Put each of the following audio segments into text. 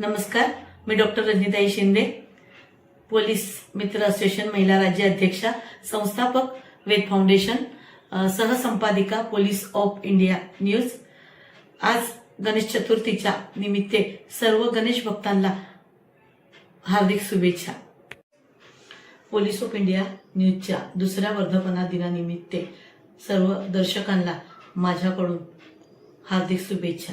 नमस्कार मी doctor Rajnitai Shinde police मित्र असोसिएशन महिला राज्य अध्यक्षा संस्थापक वेद फाउंडेशन सहसंपादिका पोलीस ऑफ इंडिया न्यूज. आज गणेश चतुर्थीच्या निमित्ते सर्व गणेश भक्तांना हार्दिक शुभेच्छा. पोलीस ऑफ इंडिया न्यूजच्या दुसऱ्या वर्धापना दिनानिमित्ते सर्व दर्शकांना माझ्याकडून हार्दिक शुभेच्छा.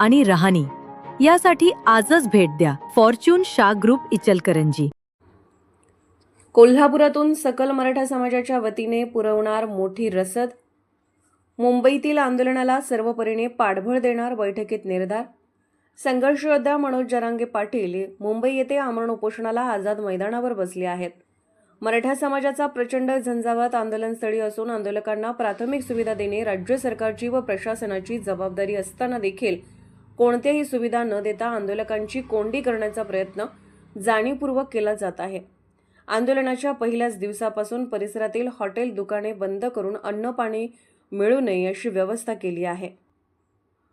आणि रहाणी. यासाठी आजच भेट द्या. Fortune Shah group Ichalkaranji. कोल्हापुरातून सकल मराठा समाजाच्या वतीने पुरवणार मोठी रसद. मुंबईतील आंदोलनाला सर्वपरीने पाठबळ देणार बैठकीत निर्धार. संघर्षयोद्धा मनोज जरांगे पाटील मुंबई येथे आमरण उपोषणाला आझाद मैदानावर बसले आहेत. मराठा समाजाचा प्रचंड झंझावात आंदोलनस्थळी असून आंदोलकांना प्राथमिक सुविधा देणे राज्य सरकारची व प्रशासनाची जबाबदारी असताना देखील कोणत्याही सुविधा न देता आंदोलकांची कोंडी करण्याचा प्रयत्न जाणीवपूर्वक केला जात आहे. आंदोलनाच्या पहिल्याच दिवसापासून परिसरातील हॉटेल दुकाने बंद करून अन्न पाणी मिळू नये अशी व्यवस्था केली आहे.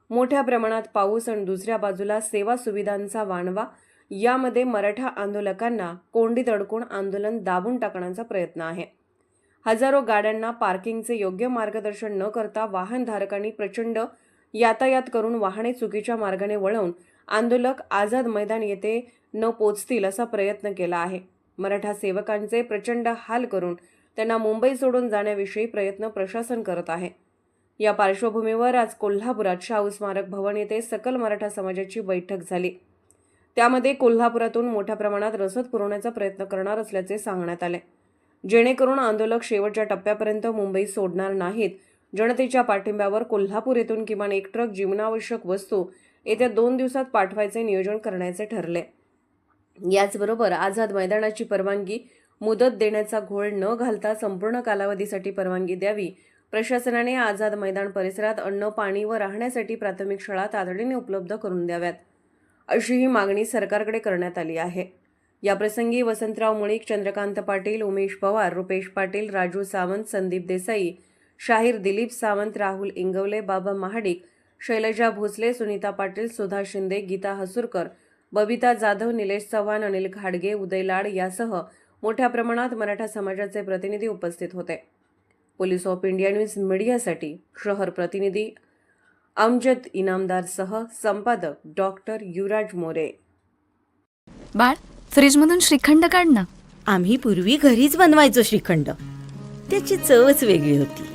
मोठ्या प्रमाणात पाऊस आणि दुसऱ्या बाजूला सेवा सुविधांचा वाणवा यामध्ये मराठा आंदोलकांना कोंडीत अडकून आंदोलन दाबून टाकण्याचा प्रयत्न आहे. हजारो गाड्यांना पार्किंगचे योग्य मार्गदर्शन न करता वाहनधारकांनी प्रचंड यातायात करून वाहने चुकीच्या मार्गाने वळवून आंदोलक आझाद मैदान येथे न पोचतील असा प्रयत्न केला आहे. मराठा सेवकांचे प्रचंड हाल करून त्यांना मुंबई सोडून जाण्याविषयी प्रयत्न प्रशासन करत आहे. या पार्श्वभूमीवर आज कोल्हापुरात शाहू स्मारक भवन येथे सकल मराठा समाजाची बैठक झाली. त्यामध्ये कोल्हापुरातून मोठ्या प्रमाणात रसद पुरवण्याचा प्रयत्न करणार असल्याचे सांगण्यात आले. जेणेकरून आंदोलक शेवटच्या टप्प्यापर्यंत मुंबई सोडणार नाहीत जनतेच्या पाठिंब्यावर कोल्हापूर येथून किमान एक ट्रक जीवनावश्यक वस्तू येत्या दोन दिवसात पाठवायचे नियोजन करण्याचे ठरले. याचबरोबर आझाद मैदानाची परवानगी मुदत देण्याचा घोळ न घालता संपूर्ण कालावधीसाठी परवानगी द्यावी प्रशासनाने आझाद मैदान परिसरात अन्न पाणी व राहण्यासाठी प्राथमिक शाळा तातडीने उपलब्ध करून द्याव्यात अशी ही मागणी सरकारकडे करण्यात आली आहे. याप्रसंगी वसंतराव मुळीक चंद्रकांत पाटील उमेश पवार रुपेश पाटील राजू सावंत संदीप देसाई शाहीर दिलीप सावंत राहुल इंगवले बाबा महाडिक शैलजा भोसले सुनीता पाटील सुधा शिंदे गीता हसूरकर बबिता जाधव निलेश चव्हाण अनिल घाडगे उदय लाड यासह मोठ्या प्रमाणात मराठा समाजाचे प्रतिनिधी उपस्थित होते. पोलीस ऑफ इंडिया न्यूज मीडियासाठी शहर प्रतिनिधी अमजद इनामदारसह संपादक डॉक्टर युवराज मोरे. बाळ फ्रीजमधून श्रीखंड काढ ना. आम्ही पूर्वी घरीच बनवायचो श्रीखंड. त्याची चवच वेगळी होती.